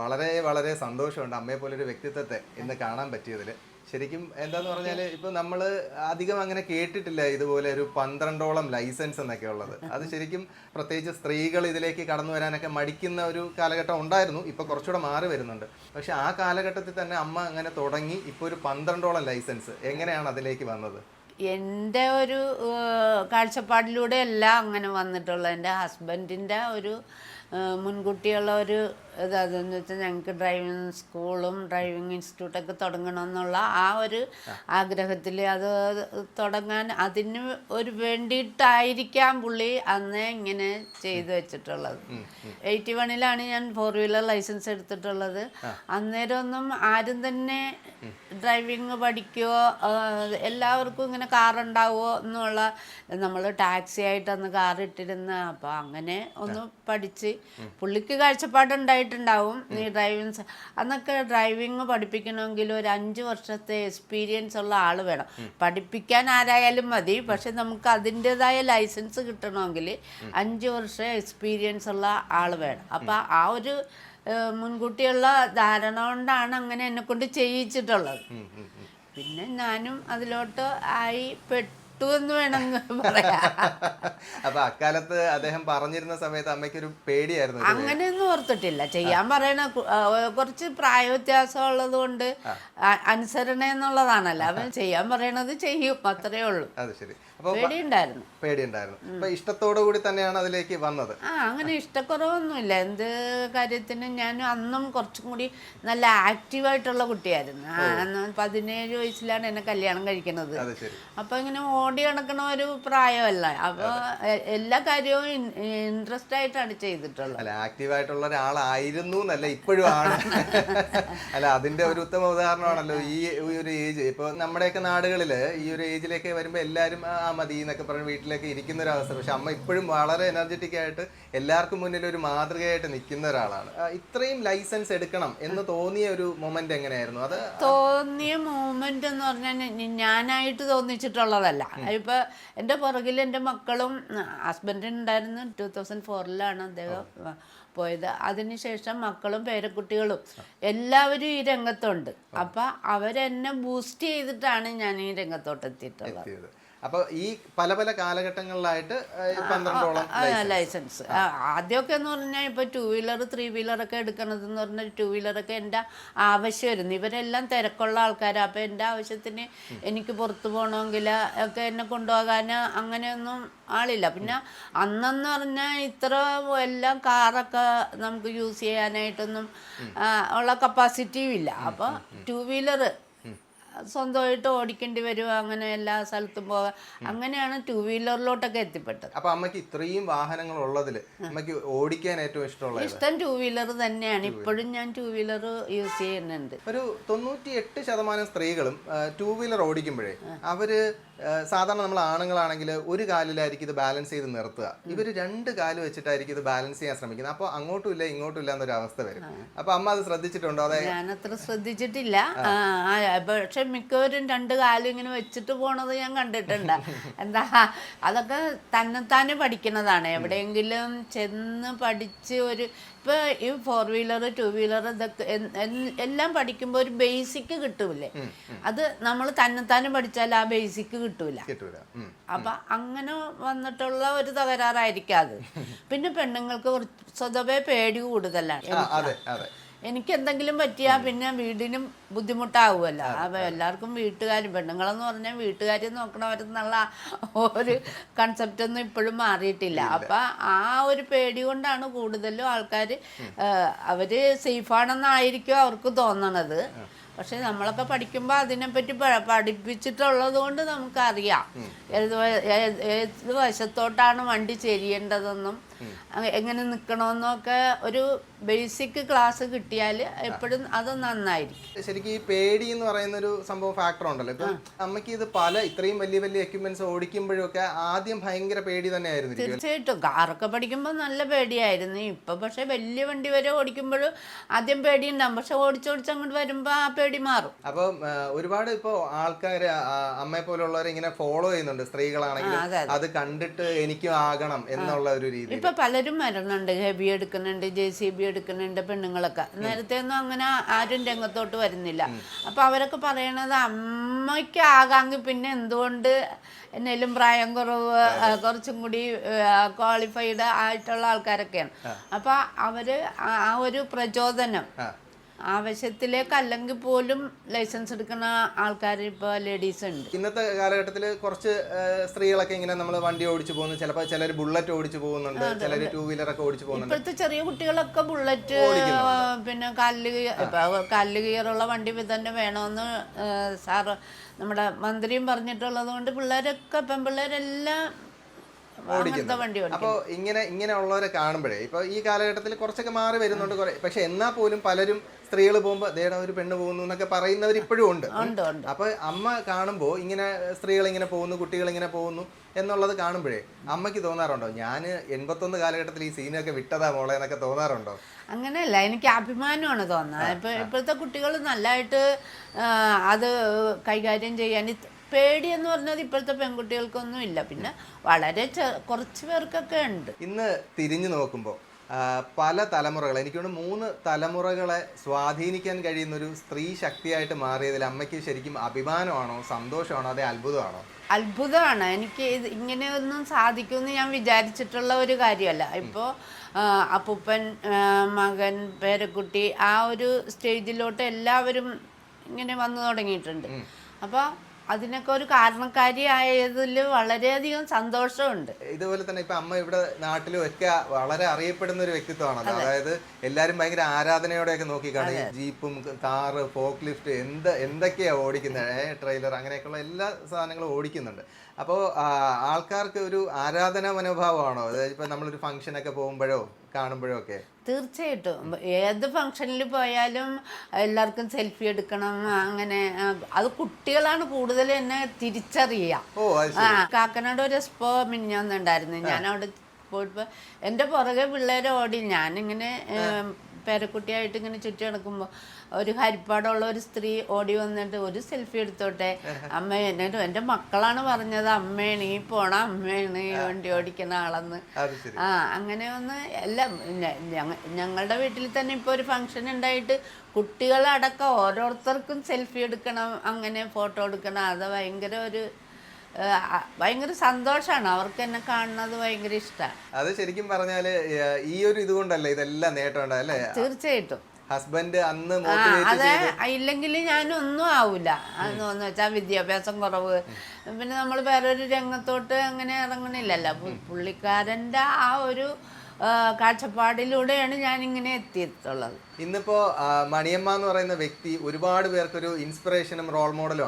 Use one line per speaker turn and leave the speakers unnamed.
വളരെ വളരെ സന്തോഷമുണ്ട് അമ്മയെ പോലൊരു ഒരു വ്യക്തിത്വത്തെ ഇന്ന് കാണാൻ പറ്റിയതിൽ ശരിക്കും എന്താന്ന് പറഞ്ഞാൽ ഇപ്പൊ നമ്മൾ അധികം അങ്ങനെ കേട്ടിട്ടില്ല ഇതുപോലെ ഒരു പന്ത്രണ്ടോളം ലൈസൻസ് എന്നൊക്കെ ഉള്ളത്. അത് ശരിക്കും പ്രത്യേകിച്ച് സ്ത്രീകൾ ഇതിലേക്ക് കടന്നു വരാനൊക്കെ മടിക്കുന്ന ഒരു കാലഘട്ടം ഉണ്ടായിരുന്നു. ഇപ്പൊ കുറച്ചുകൂടെ മാറി വരുന്നുണ്ട്. പക്ഷെ ആ കാലഘട്ടത്തിൽ തന്നെ അമ്മ അങ്ങനെ തുടങ്ങി ഇപ്പൊ ഒരു പന്ത്രണ്ടോളം ലൈസൻസ്. എങ്ങനെയാണ് അതിലേക്ക് വന്നത്?
എന്റെ ഒരു കാഴ്ചപ്പാടിലൂടെ അല്ല അങ്ങനെ വന്നിട്ടുള്ളത് എന്റെ ഹസ്ബൻഡിന്റെ ഒരു മുൻകൂട്ടിയുള്ള ഒരു ഇത് അതെന്ന് വെച്ചാൽ ഞങ്ങൾക്ക് ഡ്രൈവിംഗ് സ്കൂളും ഡ്രൈവിംഗ് ഇൻസ്റ്റിറ്റ്യൂട്ടൊക്കെ തുടങ്ങണമെന്നുള്ള ആ ഒരു ആഗ്രഹത്തിൽ അത് തുടങ്ങാൻ അതിന് ഒരു വേണ്ടിയിട്ടായിരിക്കാം പുള്ളി അന്നേ ഇങ്ങനെ ചെയ്തു വെച്ചിട്ടുള്ളത്. എയ്റ്റി വണ്ണിലാണ് ഞാൻ ഫോർ വീലർ ലൈസൻസ് എടുത്തിട്ടുള്ളത്. അന്നേരമൊന്നും ആരും തന്നെ ഡ്രൈവിംഗ് പഠിക്കുവോ എല്ലാവർക്കും ഇങ്ങനെ കാർ ഉണ്ടാവുമോ എന്നുള്ള നമ്മൾ ടാക്സി ആയിട്ടന്ന് കാറിട്ടിരുന്ന കാർ ഇട്ടിരുന്ന അപ്പോൾ അങ്ങനെ ഒന്ന് പഠിച്ച് പുള്ളിക്ക് കാഴ്ചപ്പാടുണ്ടായിട്ടുണ്ടാവും ഈ ഡ്രൈവിംഗ് അന്നൊക്കെ ഡ്രൈവിംഗ് പഠിപ്പിക്കണമെങ്കിൽ ഒരു അഞ്ച് വർഷത്തെ എക്സ്പീരിയൻസ് ഉള്ള ആൾ വേണം. പഠിപ്പിക്കാൻ ആരായാലും മതി. പക്ഷെ നമുക്ക് അതിന്റെതായ ലൈസൻസ് കിട്ടണമെങ്കിൽ അഞ്ച് വർഷം എക്സ്പീരിയൻസ് ഉള്ള ആൾ വേണം. അപ്പം ആ ഒരു മുൻകൂട്ടിയുള്ള ധാരണ കൊണ്ടാണ് അങ്ങനെ എന്നെ കൊണ്ട് ചെയ്യിച്ചിട്ടുള്ളത്. പിന്നെ ഞാനും അതിലോട്ട് ആയി പെട്ടു. എന്ന് വേണമെന്ന് പറയാം
അപ്പൊ അക്കാലത്ത് അദ്ദേഹം പറഞ്ഞിരുന്ന സമയത്ത് അമ്മയ്ക്ക് ഒരു പേടിയായിരുന്നു.
അങ്ങനെയൊന്നും ഓർത്തിട്ടില്ല. ചെയ്യാൻ പറയണ കുറച്ച് പ്രായ വ്യത്യാസം ഉള്ളത് കൊണ്ട് അനുസരണ എന്നുള്ളതാണല്ലോ. അവൻ ചെയ്യാൻ പറയണത് ചെയ്യും അത്രേ ഉള്ളൂ.
അത് ശരി.
പേടിയുണ്ടായിരുന്നു.
ഇഷ്ടത്തോടു കൂടി തന്നെയാണ് അതിലേക്ക് വന്നത്.
ആ അങ്ങനെ ഇഷ്ടക്കുറവൊന്നുമില്ല. എന്ത് കാര്യത്തിനും ഞാൻ അന്നും കുറച്ചും കൂടി നല്ല ആക്റ്റീവായിട്ടുള്ള കുട്ടിയായിരുന്നു. അന്ന് പതിനേഴ് വയസ്സിലാണ് എന്നെ കല്യാണം കഴിക്കുന്നത്.
അത് ശരി.
അപ്പൊ ഇങ്ങനെ ഓടി നടക്കണ ഒരു പ്രായമല്ല. അപ്പൊ എല്ലാ കാര്യവും ഇൻട്രസ്റ്റ് ആയിട്ടാണ് ചെയ്തിട്ടുള്ളത്.
അല്ല ആക്റ്റീവ് ആയിട്ടുള്ള ഒരാളായിരുന്നു എന്നല്ല ഇപ്പോഴും ആണ്. അല്ല അതിന്റെ ഒരു ഉത്തമ ഉദാഹരണമാണല്ലോ ഈ ഒരു ഏജ്. ഇപ്പൊ നമ്മുടെയൊക്കെ നാടുകളിൽ ഈ ഒരു ഏജിലേക്ക് വരുമ്പോ എല്ലാരും ആ മതി എന്നൊക്കെ പറഞ്ഞ് വീട്ടിലേക്ക് ഇരിക്കുന്ന ഒരു അവസ്ഥ പക്ഷെ അമ്മ ഇപ്പോഴും വളരെ എനർജറ്റിക് ആയിട്ട് എല്ലാവർക്കും മുന്നിൽ ഒരു മാതൃകയായിട്ട് നിൽക്കുന്ന ഒരാളാണ്. ഇത്രയും ലൈസൻസ് എടുക്കണം എന്ന് തോന്നിയ ഒരു മൊമെന്റ് എങ്ങനെയായിരുന്നു? അത്
തോന്നിയ മൊമെന്റ് എന്ന് പറഞ്ഞാൽ ഞാനായിട്ട് തോന്നിച്ചിട്ടുള്ളതല്ല. ഇപ്പൊ എന്റെ പുറകിൽ എന്റെ മക്കളും ഹസ്ബൻഡിനുണ്ടായിരുന്നു ടൂ തൗസൻഡ് ഫോറിലാണ് അദ്ദേഹം പോയത്. അതിനുശേഷം മക്കളും പേരക്കുട്ടികളും എല്ലാവരും ഈ രംഗത്തുണ്ട്. അപ്പൊ അവരെന്നെ ബൂസ്റ്റ് ചെയ്തിട്ടാണ് ഞാൻ ഈ രംഗത്തോട്ട് എത്തിയിട്ടുള്ളത്
എത്തിയത് അപ്പൊ ഈ പല പല കാലഘട്ടങ്ങളിലായിട്ട് പന്ത്രണ്ടോളം
ലൈസൻസ് ആദ്യമൊക്കെ എന്ന് പറഞ്ഞാൽ ഇപ്പോൾ ടൂ വീലർ ത്രീ വീലറൊക്കെ എടുക്കണത് എന്ന് പറഞ്ഞാൽ ടൂ വീലറൊക്കെ എന്റെ ആവശ്യമായിരുന്നു ഇവരെല്ലാം തിരക്കുള്ള ആൾക്കാരാണ് അപ്പോൾ എന്റെ ആവശ്യത്തിന് എനിക്ക് പുറത്തു പോകണമെങ്കിൽ ഒക്കെ എന്നെ കൊണ്ടുപോകാൻ അങ്ങനെയൊന്നും ആളില്ല. പിന്നെ അന്നെന്ന് പറഞ്ഞാൽ ഇത്ര എല്ലാം കാറൊക്കെ നമുക്ക് യൂസ് ചെയ്യാനായിട്ടൊന്നും ഉള്ള കപ്പാസിറ്റിയും ഇല്ല. അപ്പോൾ ടൂ വീലർ സ്വന്തമായിട്ട് ഓടിക്കേണ്ടി വരും അങ്ങനെ എല്ലാ സ്ഥലത്തും പോകാൻ അങ്ങനെയാണ് ടൂ വീലറിലോട്ടൊക്കെ എത്തിപ്പെട്ടത്.
അപ്പൊ അമ്മയ്ക്ക് ഇത്രയും വാഹനങ്ങൾ ഉള്ളതിൽ അമ്മയ്ക്ക് ഓടിക്കാൻ ഏറ്റവും ഇഷ്ടമുള്ള
ഇഷ്ടം ടൂ വീലർ തന്നെയാണ്. ഇപ്പോഴും ഞാൻ ടൂ വീലർ യൂസ് ചെയ്യുന്നുണ്ട്.
ഒരു തൊണ്ണൂറ്റി എട്ട് ശതമാനം സ്ത്രീകളും ടൂ വീലർ ഓടിക്കുമ്പോഴേ അവർ സാധാരണ നമ്മൾ ആണുങ്ങളാണെങ്കിൽ ഒരു കാലിലായിരിക്കും ഇത് ബാലൻസ് ചെയ്ത് നിർത്തുക. ഇവർ രണ്ട് കാൽ വെച്ചിട്ടായിരിക്കും ഇത് ബാലൻസ് ചെയ്യാൻ ശ്രമിക്കുന്നത്. അപ്പോൾ അങ്ങോട്ടും ഇല്ല ഇങ്ങോട്ടും ഇല്ല എന്നൊരു അവസ്ഥ വരും. അപ്പൊ അമ്മ അത് ശ്രദ്ധിച്ചിട്ടുണ്ടോ? അതെ.
ഞാനത്ര ശ്രദ്ധിച്ചിട്ടില്ല. പക്ഷെ മിക്കവരും രണ്ട് കാലും ഇങ്ങനെ വെച്ചിട്ട് പോണത് ഞാൻ കണ്ടിട്ടുണ്ട്. എന്താ അതൊക്കെ തന്നെത്താനെ പഠിക്കുന്നതാണ്. എവിടെയെങ്കിലും ചെന്ന് പഠിച്ച് ഒരു ഇപ്പൊ ഈ ഫോർ വീലർ ടു വീലർ ഇതൊക്കെ എല്ലാം പഠിക്കുമ്പോൾ ഒരു ബേസിക് കിട്ടൂലേ? അത് നമ്മൾ തന്നെത്താനും പഠിച്ചാൽ ആ ബേസിക് കിട്ടൂല. അപ്പൊ അങ്ങനെ വന്നിട്ടുള്ള ഒരു തകരാറായിരിക്കും അത്. പിന്നെ പെണ്ണുങ്ങൾക്ക് കുറച്ച് സ്വതവേ പേടി കൂടുതലാണ്. എനിക്ക് എന്തെങ്കിലും പറ്റിയാ പിന്നെ വീടിനും ബുദ്ധിമുട്ടാവുമല്ലോ. അപ്പൊ എല്ലാവർക്കും വീട്ടുകാരും പെണ്ണുങ്ങളെന്ന് പറഞ്ഞാൽ വീട്ടുകാർ നോക്കണവരെന്നുള്ള ഒരു കൺസെപ്റ്റ് ഒന്നും ഇപ്പോഴും മാറിയിട്ടില്ല. അപ്പൊ ആ ഒരു പേടി കൊണ്ടാണ് കൂടുതലും ആൾക്കാർ അവർ സേഫാണെന്നായിരിക്കും അവർക്ക് തോന്നണത്. പക്ഷെ നമ്മളൊക്കെ പഠിക്കുമ്പോൾ അതിനെപ്പറ്റി പഠിപ്പിച്ചിട്ടുള്ളത് കൊണ്ട് നമുക്കറിയാം. ഏത് ഏത് വശത്തോട്ടാണ് വണ്ടി ചെരിയേണ്ടതെന്നും. എങ്ങനെ നിൽക്കണമെന്നൊക്കെ ഒരു ബേസിക് ക്ലാസ് കിട്ടിയാൽ എപ്പോഴും അത് നന്നായിരിക്കും.
ശരിക്കും ഈ പേടി എന്ന് പറയുന്ന ഒരു സംഭവം ഫാക്ടർ ഉണ്ടല്ലോ. ഇപ്പൊ അമ്മയ്ക്ക് ഇത് പല ഇത്രയും വലിയ വലിയ എക്യുപ്മെന്റ്സ് ഓടിക്കുമ്പോഴൊക്കെ ആദ്യം ഭയങ്കര പേടി തന്നെയായിരുന്നു
തീർച്ചയായിട്ടും. കാറൊക്കെ പഠിക്കുമ്പോൾ നല്ല പേടിയായിരുന്നു. ഇപ്പൊ പക്ഷെ വലിയ വണ്ടി വരെ ഓടിക്കുമ്പോഴും ആദ്യം പേടിയുണ്ടാവും. പക്ഷെ ഓടിച്ചോടിച്ച് അങ്ങോട്ട് വരുമ്പോൾ ആ പേടി മാറും.
അപ്പം ഒരുപാട് ഇപ്പോ ആൾക്കാർ അമ്മയെ പോലുള്ളവരെ ഇങ്ങനെ ഫോളോ ചെയ്യുന്നുണ്ട് സ്ത്രീകളാണെങ്കിൽ
അത്
കണ്ടിട്ട് എനിക്കും ആകണം എന്നുള്ള ഒരു രീതി
ഇപ്പൊ പലരും വരുന്നുണ്ട് ഹെവി എടുക്കുന്നുണ്ട് ജെ സി ബി എടുക്കുന്നുണ്ട് പെണ്ണുങ്ങളൊക്കെ. നേരത്തെ ഒന്നും അങ്ങനെ ആരും രംഗത്തോട്ട് വരുന്നില്ല. അപ്പൊ അവരൊക്കെ പറയണത് അമ്മയ്ക്ക് ആകാമെങ്കിൽ പിന്നെ എന്തുകൊണ്ട് എന്നേലും പ്രായം കുറവ് കുറച്ചും കൂടി ക്വാളിഫൈഡ് ആയിട്ടുള്ള ആൾക്കാരൊക്കെയാണ്. അപ്പൊ അവർ ആ- ഒരു പ്രചോദനം ആവശ്യത്തിലേക്ക് അല്ലെങ്കിൽ പോലും ലൈസൻസ് എടുക്കുന്ന ആൾക്കാർ ഇപ്പോൾ ലേഡീസ് ഉണ്ട്.
ഇന്നത്തെ കാലഘട്ടത്തിൽ കുറച്ച് സ്ത്രീകളൊക്കെ ഇങ്ങനെ നമ്മൾ വണ്ടി ഓടിച്ചു പോകുന്നു. ചിലപ്പോൾ ചിലർ ബുള്ളറ്റ് ഓടിച്ചു പോകുന്നുണ്ട്. ചിലർ ടൂ വീലർ ഒക്കെ ഓടിച്ചു പോകുന്നുണ്ട്.
ഇപ്പോഴത്തെ ചെറിയ കുട്ടികളൊക്കെ ബുള്ളറ്റ് പിന്നെ കല്ല് കല്ല് ഗിയറുള്ള വണ്ടി തന്നെ വേണമെന്ന് സാറ് നമ്മുടെ മന്ത്രിയും പറഞ്ഞിട്ടുള്ളത് കൊണ്ട് പിള്ളേരൊക്കെ പെൺപിള്ളേരെല്ലാം
അപ്പോൾ ഇങ്ങനെ ഇങ്ങനെ ഉള്ളവരെ കാണുമ്പോഴേ ഇപ്പൊ ഈ കാലഘട്ടത്തിൽ കുറച്ചൊക്കെ മാറി വരുന്നുണ്ട് പക്ഷെ എന്നാൽ പോലും പലരും സ്ത്രീകൾ പോകുമ്പോൾ ദേടാ ഒരു പെണ്ണ് പോകുന്നു എന്നൊക്കെ പറയുന്നവർ ഇപ്പോഴും ഉണ്ട് അപ്പൊ അമ്മ കാണുമ്പോൾ ഇങ്ങനെ സ്ത്രീകൾ ഇങ്ങനെ പോകുന്നു കുട്ടികൾ ഇങ്ങനെ പോകുന്നു എന്നുള്ളത് കാണുമ്പോഴേ അമ്മയ്ക്ക് തോന്നാറുണ്ടോ? ഞാൻ എൺപത്തൊന്ന് കാലഘട്ടത്തിൽ ഈ സീനൊക്കെ വിട്ടതാ മോളെ എന്നൊക്കെ തോന്നാറുണ്ടോ?
അങ്ങനെയല്ല എനിക്ക് അഭിമാനമാണ് തോന്നുന്നത്. ഇപ്പൊ ഇപ്പോഴത്തെ കുട്ടികൾ നല്ലതായിട്ട് അത് കൈകാര്യം ചെയ്യാൻ പേടി എന്ന് പറഞ്ഞത് ഇപ്പോഴത്തെ പെൺകുട്ടികൾക്കൊന്നും ഇല്ല. പിന്നെ വളരെ കുറച്ച് പേർക്കൊക്കെ ഉണ്ട്.
ഇന്ന് തിരിഞ്ഞു നോക്കുമ്പോൾ പല തലമുറകൾ എനിക്കൊണ്ട് മൂന്ന് തലമുറകളെ സ്വാധീനിക്കാൻ കഴിയുന്ന ഒരു സ്ത്രീ ശക്തിയായിട്ട് മാറിയതിൽ അമ്മയ്ക്ക് ശരിക്കും അഭിമാനമാണോ സന്തോഷമാണോ അതെ അത്ഭുതമാണോ?
അത്ഭുതമാണ്. എനിക്ക് ഇത് ഇങ്ങനെയൊന്നും സാധിക്കുമെന്ന് ഞാൻ വിചാരിച്ചിട്ടുള്ള ഒരു കാര്യമല്ല. ഇപ്പോൾ അപ്പൂപ്പൻ മകൻ പേരക്കുട്ടി ആ ഒരു സ്റ്റേജിലോട്ട് എല്ലാവരും ഇങ്ങനെ വന്നു തുടങ്ങിയിട്ടുണ്ട്. അപ്പോൾ അതിനൊക്കെ ഒരു കാരണക്കാരിയായതിൽ വളരെയധികം സന്തോഷമുണ്ട്.
ഇതുപോലെ തന്നെ ഇപ്പൊ അമ്മ ഇവിടെ നാട്ടിലും ഒക്കെ വളരെ അറിയപ്പെടുന്ന ഒരു വ്യക്തിത്വമാണല്ലോ. അതായത് എല്ലാരും ഭയങ്കര ആരാധനയോടെയൊക്കെ നോക്കിക്കാണും. ജീപ്പും കാറ് ഫോക്ക് ലിഫ്റ്റ് എന്ത് എന്തൊക്കെയാ ഓടിക്കുന്നത് ട്രെയിലർ അങ്ങനെയൊക്കെയുള്ള എല്ലാ സാധനങ്ങളും ഓടിക്കുന്നുണ്ട്. അപ്പോൾ ആൾക്കാർക്ക് ഒരു ആരാധന മനോഭാവമാണോ? അതായത് ഇപ്പൊ നമ്മളൊരു ഫംഗ്ഷനൊക്കെ പോകുമ്പോഴോ കാണുമ്പോഴോ ഒക്കെ
തീർച്ചയായിട്ടും. ഏത് ഫംഗ്ഷനിൽ പോയാലും എല്ലാവർക്കും സെൽഫി എടുക്കണം അങ്ങനെ അത് കുട്ടികളാണ് കൂടുതൽ എന്നെ തിരിച്ചറിയുക. കാക്കനാട് ഒരു എക്സ്പോ മിനിഞ്ഞൊന്നുണ്ടായിരുന്നു. ഞാൻ അവിടെ പോയപ്പോൾ എന്റെ പുറകെ പിള്ളേരെ ഓടി ഞാനിങ്ങനെ പേരക്കുട്ടിയായിട്ട് ഇങ്ങനെ ചുറ്റി നടക്കുമ്പോൾ ഒരു ഹരിപ്പാടുള്ള ഒരു സ്ത്രീ ഓടി വന്നിട്ട് ഒരു സെൽഫി എടുത്തോട്ടെ. അമ്മ എന്നിട്ട് എന്റെ മക്കളാണ് പറഞ്ഞത്. അമ്മയാണ് ഈ പോണ. അമ്മയാണ് ഈ വണ്ടി ഓടിക്കുന്ന ആളെന്ന്. ആ അങ്ങനെ ഒന്ന് എല്ലാം ഞങ്ങളുടെ വീട്ടിൽ തന്നെ ഇപ്പോൾ ഒരു ഫംഗ്ഷൻ ഉണ്ടായിട്ട് കുട്ടികളടക്കം ഓരോരുത്തർക്കും സെൽഫി എടുക്കണം അങ്ങനെ ഫോട്ടോ എടുക്കണം. അത് ഭയങ്കര ഒരു ഭയങ്കര സന്തോഷമാണ് അവർക്ക് എന്നെ കാണുന്നത് ഭയങ്കര ഇഷ്ടമാണ്
അത് ശരിക്കും പറഞ്ഞാൽ ഈ ഒരു ഇതുകൊണ്ടല്ലേ ഇതെല്ലാം നേട്ടം
തീർച്ചയായിട്ടും.
ഹസ്ബൻഡ് അന്ന്
അത് ഇല്ലെങ്കിൽ ഞാനൊന്നും ആവൂല. എന്ന് വെച്ചാൽ വിദ്യാഭ്യാസം കുറവ്. പിന്നെ നമ്മൾ വേറൊരു രംഗത്തോട്ട് അങ്ങനെ ഇറങ്ങണില്ലല്ലോ. പുള്ളിക്കാരന്റെ ആ ഒരു കാഴ്ചപ്പാടിലൂടെയാണ് ഞാൻ ഇങ്ങനെ എത്തിയിട്ടുള്ളത്.
ഇന്നിപ്പോ മണിയമ്മ എന്ന് പറയുന്ന വ്യക്തി ഒരുപാട് പേർക്കൊരു ഇൻസ്പിറേഷനും റോൾ മോഡലും